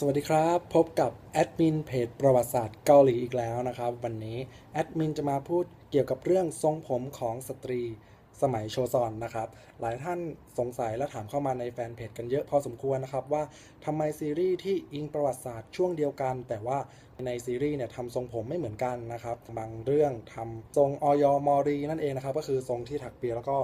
สวัสดีครับ พบกับแอดมินเพจประวัติศาสตร์เกาหลีอีกแล้วนะครับ วันนี้แอดมินจะมาพูดเกี่ยวกับเรื่องทรงผมของสตรีสมัยโชซอนนะครับ หลายท่านสงสัยและถามเข้ามาในแฟนเพจกันเยอะพอสมควรนะครับ ว่าทำไมซีรีส์ที่อิงประวัติศาสตร์ช่วงเดียวกัน แต่ว่าในซีรีส์เนี่ยทำทรงผมไม่เหมือนกันนะครับ บางเรื่องทำทรงออยมอรีนั่นเองนะครับ ก็คือทรงที่ถักเปียแล้วก็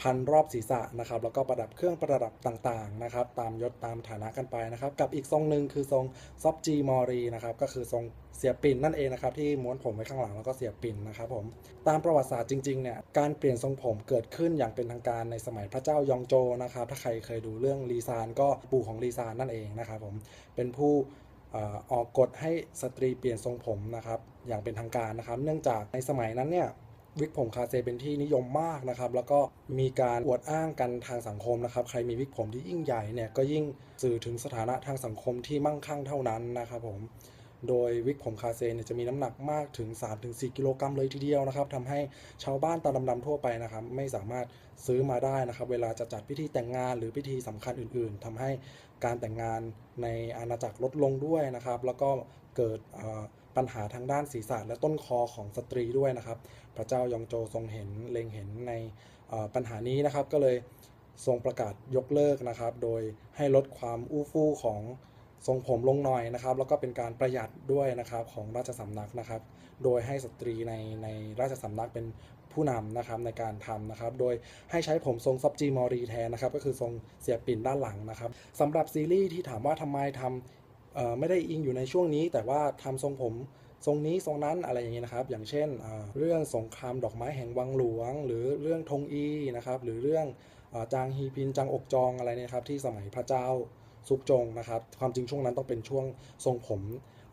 พันรอบศีรษะนะครับแล้วก็ประดับเครื่องประดับต่างๆนะครับตามยศตามฐานะกันไปนะครับกับอีกทรงหนึ่งคือทรงซอฟจีมอรีนะครับก็คือทรงเสียบปิ่นนั่นเองนะครับที่ม้วนผมไว้ข้างหลังแล้วก็เสียบปิ่นนะครับผมตามประวัติศาสตร์จริงๆเนี่ยการเปลี่ยนทรงผมเกิดขึ้นอย่างเป็นทางการในสมัยพระเจ้ายองโจนะครับถ้าใครเคยดูเรื่องลีซานก็ปู่ของลีซานนั่นเองนะครับผมเป็นผู้ออกกฎให้สตรีเปลี่ยนทรงผมนะครับอย่างเป็นทางการนะครับ เนื่องจากในสมัยนั้นเนี่ย วิกผมคาเซเป็นที่นิยมมากนะครับแล้วก็มีการอวดอ้างกันทางสังคมนะครับใครมีวิกผมที่ยิ่งใหญ่เนี่ยก็ยิ่งสื่อถึงสถานะทางสังคมที่มั่งคั่งเท่านั้นนะครับผม โดยวิกผมคาเซเนี่ยจะมีน้ำหนักมากถึง 3-4 กิโลกรัมเลยทีเดียวนะครับทำให้ชาวบ้านตาดำๆทั่วไปนะครับ ไม่สามารถซื้อมาได้นะครับ เวลาจะจัดพิธีแต่งงานหรือพิธีสำคัญอื่น ๆทำให้การแต่งงานในอาณาจักรลดลงด้วยนะครับ แล้วก็เกิดปัญหาทางด้านศีรษะและต้นคอของสตรีด้วยนะครับ พระเจ้ายองโจทรงเห็นเล็งเห็นในปัญหานี้นะครับก็เลยทรงประกาศยกเลิกนะครับ โดยให้ลดความอู้ฟู่ของ ทรงผมลงหน่อยนะครับ แล้วก็เป็นการประหยัดด้วยนะครับของราชสำนักนะครับ โดยให้สตรีในในราชสำนักเป็นผู้นำนะครับในการทำนะครับ โดยให้ใช้ผมทรงซับจีมอรีแทนนะครับ ก็คือทรงเสียบปิ่นด้านหลังนะครับสำหรับซีรีส์ที่ถามว่าทำไมทำไม่ได้อิงอยู่ในช่วงนี้ แต่ว่าทำทรงผมทรงนี้ทรงนั้นอะไรอย่างนี้นะครับ อย่างเช่นเรื่องสงครามดอกไม้แห่งวังหลวง หรือเรื่องธงอีนะครับ หรือเรื่องจางฮีพินจางอกจองอะไรเนี่ยครับที่สมัยพระเจ้า ซุกจงนะครับ ความจริงช่วงนั้นต้องเป็นช่วงทรงผม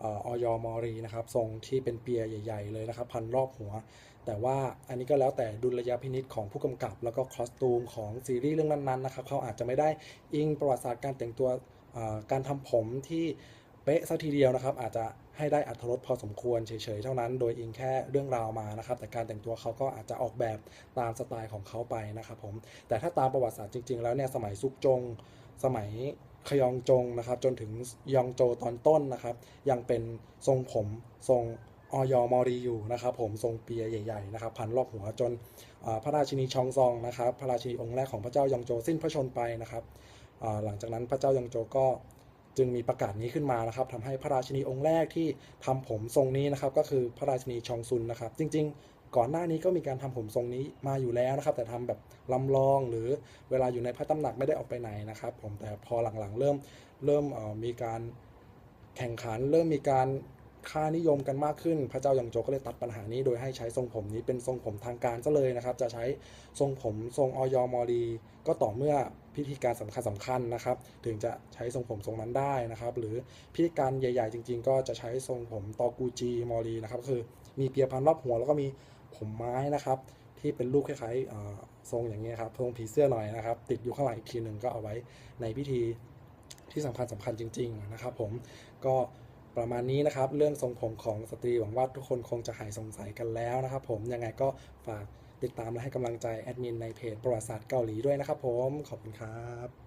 อออยมอรีนะครับทรงที่เป็นเปียใหญ่ ๆ เลยนะครับ พันรอบหัว แต่ว่าอันนี้ก็แล้วแต่ดุลยพินิษของผู้กำกับ แล้วก็คอสตูมของซีรีส์เรื่องนั้นๆนะครับ เขาอาจจะไม่ได้อิงประวัติศาสตร์การแต่งตัวการทำผมที่เป๊ะซะทีเดียวนะครับ อาจจะให้ได้อัธรสพอสมควรเฉยๆเท่านั้น โดยอิงแค่เรื่องราวมานะครับ แต่การแต่งตัวเขาก็อาจจะออกแบบตามสไตล์ของเขาไปนะครับผมแต่ถ้าตามประวัติศาสตร์จริง ๆ แล้วเนี่ยสมัยซุกจงสมัย ขยองจงนะครับ จนถึงยองโจตอนต้นนะครับ ยังเป็นทรงผมทรงออยมอรีอยู่นะครับ ผมทรงเปียใหญ่ ๆ นะครับ พันรอบหัวจนพระราชินีชองซองนะครับ พระราชินีองค์แรกของพระเจ้ายองโจสิ้นพระชนไปนะครับหลังจากนั้นพระเจ้ายองโจก็จึงมีประกาศนี้ขึ้นมานะครับทำให้พระราชินีองค์แรกที่ทำผมทรงนี้นะครับ ก็คือพระราชินีชองซุนนะครับ จริง ๆ ก่อนหน้านี้ก็มีการทำผมทรงนี้มาอยู่แล้วนะครับ แต่ทำแบบลำลองหรือเวลาอยู่ในพระตำหนักไม่ได้ออกไปไหนนะครับ ผมแต่พอหลังๆ เริ่มเริ่มออมีการแข่งขัน เริ่มมีการค่านิยมกันมากขึ้น พระเจ้ายองโจก็เลยตัดปัญหานี้โดยให้ใช้ทรงผมนี้เป็นทรงผมทางการซะเลยนะครับ จะใช้ทรงผมทรงออยมอรีก็ต่อเมื่อพิธีการสำคัญสำคัญนะครับ ถึงจะใช้ทรงผมทรงนั้นได้นะครับ หรือพิธีการใหญ่ ๆ จริง ๆ ก็จะใช้ทรงผมตอกูจีมอรีนะครับ คือมีเปียพันรอบหัวแล้วก็มี ผมไม้นะครับ ที่เป็นรูปคล้ายๆทรงอย่างนี้ยครับทรงผีเสื้อหน่อยนะครับ ติดอยู่ข้างหลังอีกทีหนึ่งก็เอาไว้ในพิธีที่สำคัญสำคัญจริง ๆ นะครับ ผมก็ประมาณนี้นะครับ เรื่องทรงผมของสตรีหวังว่าทุกคนคงจะหายสงสัยกันแล้วนะครับ ผมยังไงก็ฝากติดตามและให้กำลังใจแอดมินในเพจประวัติศาสตร์เกาหลีด้วยนะครับ ผมขอบคุณครับ